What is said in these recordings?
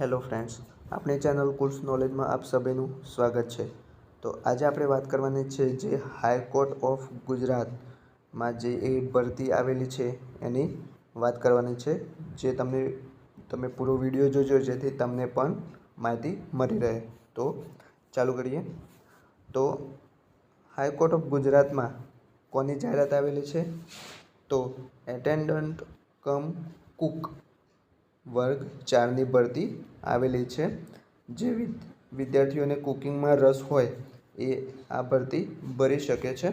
Hello friends, આપણી channel કુલ્સ નોલેજમાં આપ સભીનું સ્વાગત છે. તો આજે આપણે વાત કરવાની છે જે હાઈકોર્ટ ઓફ ગુજરાતમાં જે એ ભરતી આવેલી છે એની વાત કરવાની છે, જે તમને, તમે પૂરો વીડિયો જોજો જેથી તમને પણ માહિતી મળી રહે. તો ચાલુ કરીએ. તો હાઈકોર્ટ ઓફ ગુજરાતમાં કોની જાહેરાત આવેલી છે? તો એટેન્ડન્ટ કમ કુક વર્ગ ચારની ભરતી આવેલી છે. જે વિદ- વિદ્યાર્થીઓને કુકિંગમાં રસ હોય એ આ ભરતી ભરી શકે છે,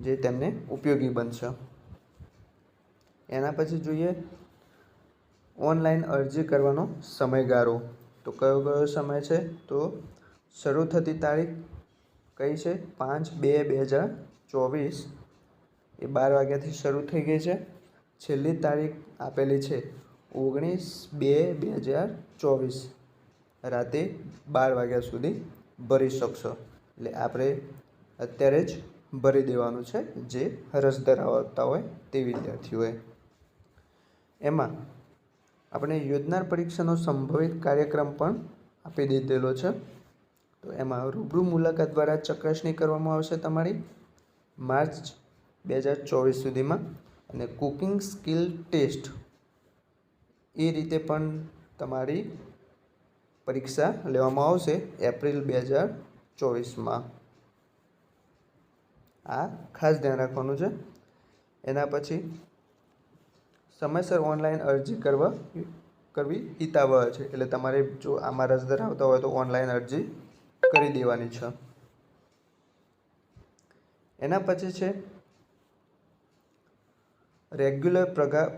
જે તેમને ઉપયોગી બનશે. એના પછી જોઈએ ઓનલાઈન અરજી કરવાનો સમયગાળો. તો કયો કયો સમય છે? તો શરૂ થતી તારીખ કઈ છે? પાંચ બે બે હજાર ચોવીસ. એ બાર વાગ્યાથી શરૂ થઈ ગઈ છે. છેલ્લી તારીખ આપેલી છે. ઓગણીસ બે બે હજાર ચોવીસ રાતે બાર વાગ્યા સુધી ભરી શકશો. એટલે આપણે અત્યારે જ ભરી દેવાનું છે જે રસ ધરાવતા હોય તે વિદ્યાર્થીઓએ. એમાં આપણે યોજનાર પરીક્ષાનો સંભવિત કાર્યક્રમ પણ આપી દીધેલો છે. તો એમાં રૂબરૂ મુલાકાત દ્વારા ચકાસણી કરવામાં આવશે તમારી. માર્ચ બે હજાર ચોવીસ સુધીમાં અને કુકિંગ સ્કિલ ટેસ્ટ એ રીતે પણ તમારી પરીક્ષા લેવામાં આવશે એપ્રિલ બે હજાર ચોવીસમાં. આ ખાસ ધ્યાન રાખવાનું છે. એના પછી સમયસર ઓનલાઈન અરજી કરવા કરવી હિતાવહ છે. એટલે તમારે જો આમાં રસ ધરાવતા હોય તો ઓનલાઈન અરજી કરી દેવાની છે. એના પછી છે રેગ્યુલર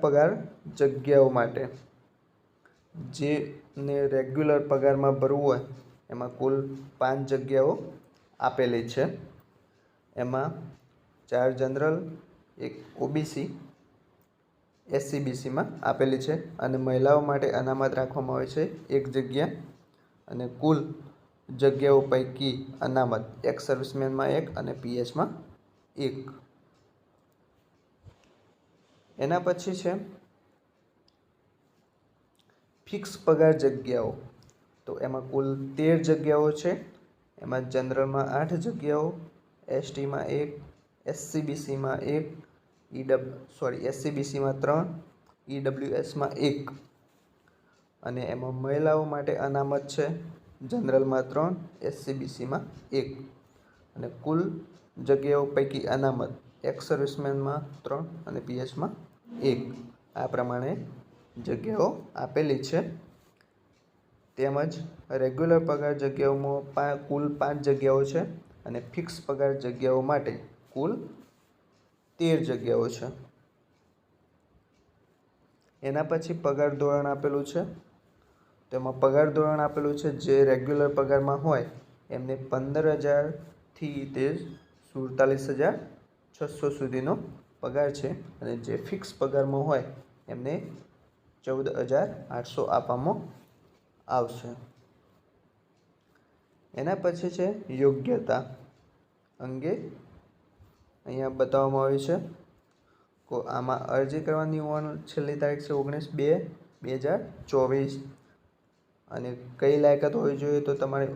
પગાર જગ્યાઓ માટે. જેને રેગ્યુલર પગારમાં ભરવું હોય, એમાં કુલ પાંચ જગ્યાઓ આપેલી છે. એમાં ચાર જનરલ, એક ઓબીસી એસસીબીસીમાં આપેલી છે અને મહિલાઓ માટે અનામત રાખવામાં આવે છે એક જગ્યા અને કુલ જગ્યાઓ પૈકી અનામત, એક સર્વિસમેનમાં એક અને પીએચમાં એક. એના પછી છે ફિક્સ પગાર જગ્યાઓ. તો એમાં કુલ તેર જગ્યાઓ છે. એમાં જનરલમાં આઠ જગ્યાઓ, એસટીમાં એક, એસસીબીસીમાં એક, ઈડબ સોરી એસસીબીસીમાં ત્રણ, ઈડબ્લ્યુએસમાં એક. અને એમાં મહિલાઓ માટે અનામત છે. જનરલમાં ત્રણ, એસસીબીસીમાં એક. અને કુલ જગ્યાઓ પૈકી અનામત એક્સ સર્વિસમેનમાં ત્રણ અને પીએચમાં એક. આ પ્રમાણે જગ્યાઓ આપેલી છે. તેમજ રેગ્યુલર પગાર જગ્યાઓમાં કુલ પાંચ જગ્યાઓ છે અને ફિક્સ પગાર જગ્યાઓ માટે કુલ તેર જગ્યાઓ છે. એના પછી પગાર ધોરણ આપેલું છે. તેમાં પગાર ધોરણ આપેલું છે જે રેગ્યુલર પગારમાં હોય એમને પંદર હજારથી તે સુડતાલીસ હજાર છસો સુધીનો પગાર છે અને જે ફિક્સ પગારમાં હોય એમને ચૌદ હજાર આઠસો આપવામાં આવશે. એના પછી છે યોગ્યતા અંગે અહીંયા બતાવવામાં આવ્યું છે. કો આમાં અરજી કરવાની હોવાનું છેલ્લી તારીખ છે ઓગણીસ બે બે હજાર ચોવીસ. અને કઈ લાયકાત હોવી જોઈએ તો તમારે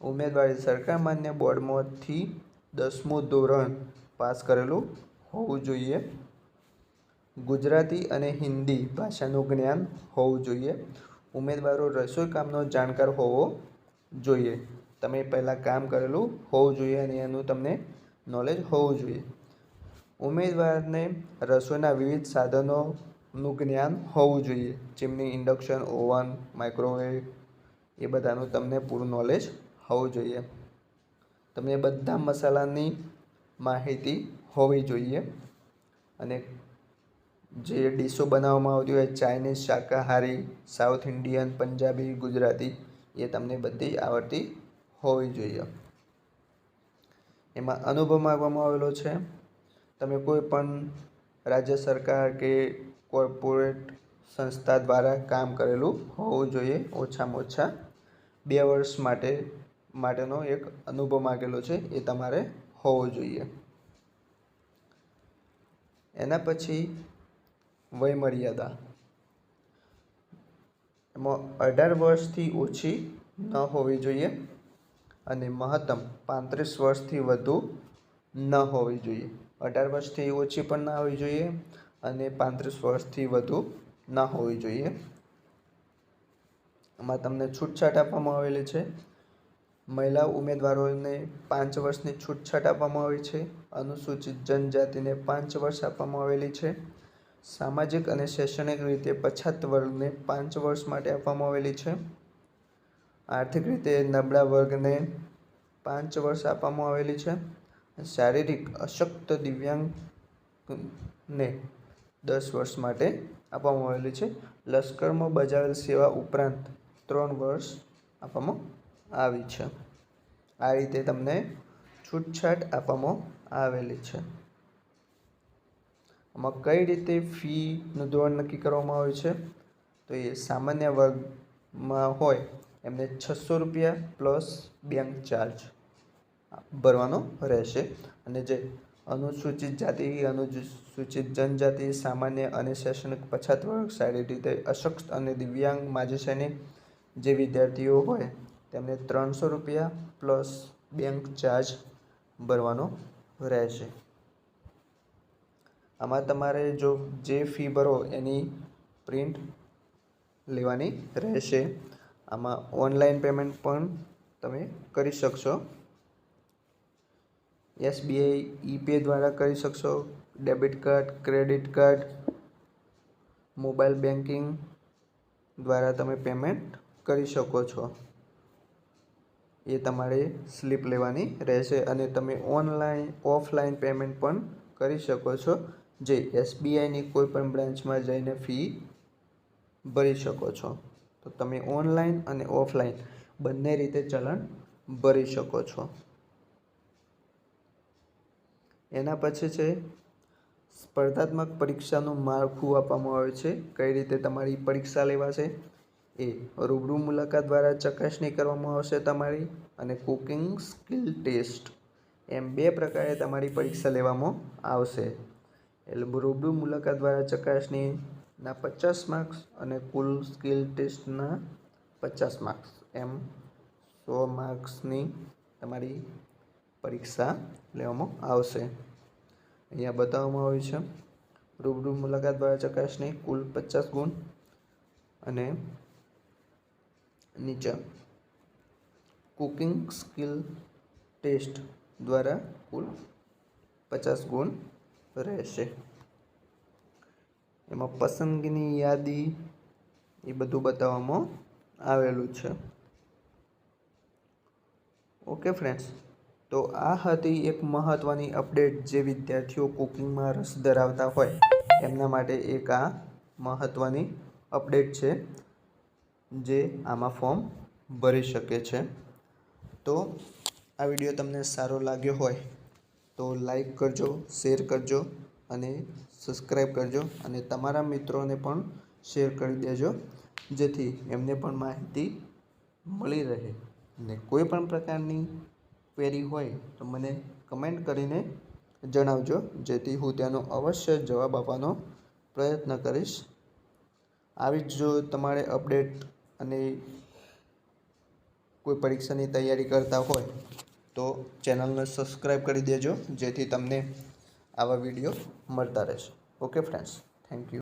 ઉમેદવારી સરકાર માન્ય બોર્ડમાંથી દસમું ધોરણ પાસ કરેલું હોવું જોઈએ. ગુજરાતી અને હિન્દી ભાષાનું જ્ઞાન હોવું જોઈએ. ઉમેદવારો રસોઈ કામનો જાણકાર હોવો જોઈએ. તમે પહેલાં કામ કરેલું હોવું જોઈએ અને એનું તમને નોલેજ હોવું જોઈએ. ઉમેદવારને રસોઈના વિવિધ સાધનોનું જ્ઞાન હોવું જોઈએ. જેમની ઇન્ડક્શન ઓવન માઇક્રોવેવ એ બધાનું તમને પૂરું નોલેજ હોવું જોઈએ. તમને બધા મસાલાની માહિતી હોવી જોઈએ. અને જે ડીશો બનાવવામાં આવતી હોય, ચાઇનીઝ, શાકાહારી, સાઉથ ઇન્ડિયન, પંજાબી, ગુજરાતી, એ તમને બધી આવડતી હોવી જોઈએ. એમાં અનુભવ માગવામાં આવેલો છે, તમે કોઈ પણ રાજ્ય સરકાર કે કોર્પોરેટ સંસ્થા દ્વારા કામ કરેલું હોવું જોઈએ, ઓછામાં ઓછા બે વર્ષ માટે, માટેનો એક અનુભવ માગેલો છે, એ તમારે હોવો જોઈએ. એના પછી વયમર્યાદા. એમાં અઢાર વર્ષથી ઓછી ન હોવી જોઈએ અને મહત્તમ પાંત્રીસ વર્ષથી વધુ ન હોવી જોઈએ. અઢાર વર્ષથી ઓછી પણ ના હોવી જોઈએ અને પાંત્રીસ વર્ષથી વધુ ના હોવી જોઈએ. આમાં તમને છૂટછાટ આપવામાં આવેલી છે. મહિલા ઉમેદવારોને પાંચ વર્ષની છૂટછાટ આપવામાં આવી છે. અનુસૂચિત જનજાતિને પાંચ વર્ષ આપવામાં આવેલી છે. સામાજિક અને શૈક્ષણિક રીતે પછાત વર્ગને પાંચ વર્ષ માટે આપવામાં આવેલી છે. આર્થિક રીતે નબળા વર્ગને પાંચ વર્ષ આપવામાં આવેલી છે. શારીરિક અશક્ત દિવ્યાંગને દસ વર્ષ માટે આપવામાં આવેલી છે. લશ્કરમાં બજાવેલ સેવા ઉપરાંત ત્રણ વર્ષ આપવામાં આવી છે. આ રીતે તમને છૂટછાટ આપવામાં આવેલી છે. આમાં કઈ રીતે ફીનું ધોરણ નક્કી કરવામાં આવે છે? તો એ સામાન્ય વર્ગમાં હોય એમને છસો રૂપિયા પ્લસ બેંક ચાર્જ ભરવાનો રહેશે. અને જે અનુસૂચિત જાતિ, અનુસૂચિત જનજાતિ, સામાન્ય અને શૈક્ષણિક પછાત વર્ગ સારી રીતે અશક્ત અને દિવ્યાંગ માજી સૈનિક જે વિદ્યાર્થીઓ હોય તેમને ત્રણસો રૂપિયા પ્લસ બેંક ચાર્જ ભરવાનો રહેશે. આમાં તમારે જો જે ફી ભરો એની પ્રિન્ટ લેવાની રહેશે. આમાં ઓનલાઈન પેમેન્ટ પણ તમે કરી શકશો. એસબીઆઈ ઈપે દ્વારા કરી શકશો. Debit card credit card mobile banking દ્વારા તમે પેમેન્ટ કરી શકો છો. એ તમારે સ્લીપ લેવાની રહેશે અને તમે ઓનલાઈન ઓફલાઈન પેમેન્ટ પણ કરી શકો છો. જે એસબીઆઈની કોઈ પણ બ્રાન્ચમાં જઈને ફી ભરી શકો છો. તો તમે ઓનલાઈન અને ઓફલાઈન બંને રીતે ચલણ ભરી શકો છો. એના પછી છે, સ્પર્ધાત્મક પરીક્ષાનું માળખું આપવામાં આવે છે. કઈ રીતે તમારી પરીક્ષા લેવાશે? એ રૂબરૂ મુલાકાત દ્વારા ચકાસણી કરવામાં આવશે તમારી અને કુકિંગ સ્કિલ ટેસ્ટ એમ બે પ્રકારે તમારી પરીક્ષા લેવામાં આવશે. એટલે રૂબરૂ મુલાકાત દ્વારા ચકાસણીના પચાસ માર્ક્સ અને કુલ સ્કિલ ટેસ્ટના પચાસ માર્ક્સ. એમ સો માર્ક્સની તમારી પરીક્ષા લેવામાં આવશે. અહીંયા બતાવવામાં આવ્યું છે, રૂબરૂ મુલાકાત દ્વારા ચકાસણી કુલ પચાસ ગુણ અને નીચે કુકિંગ સ્કિલ ટેસ્ટ દ્વારા કુલ પચાસ ગુણ રહેશે. એમાં પસંદગીની યાદી એ બધું બતાવવામાં આવેલું છે. ઓકે ફ્રેન્ડ્સ, તો આ હતી એક મહત્ત્વની અપડેટ જે વિદ્યાર્થીઓ કુકિંગમાં રસ ધરાવતા હોય, એમના માટે એક આ મહત્ત્વની અપડેટ છે, જે આમાં ફોર્મ ભરી શકે છે. તો આ વીડિયો તમને સારો લાગ્યો હોય તો લાઈક કરજો શેર કરજો અને સબસ્ક્રાઈબ કરજો અને તમારા મિત્રોને પણ શેર કરી દેજો, જેથી એમને પણ માહિતી મળી રહે. અને કોઈ પણ પ્રકારની ક્વેરી હોય તો મને કમેન્ટ કરીને જણાવજો, જેથી હું તેનો અવશ્ય જવાબ આપવાનો પ્રયત્ન કરીશ. આવી જ જો તમારે અપડેટ અને કોઈ પરીક્ષાની તૈયારી કરતા હોય તો ચેનલને સબસ્ક્રાઈબ કરી દેજો, જેથી તમને આવા વીડિયો મળતા રહેશે. Okay friends thank you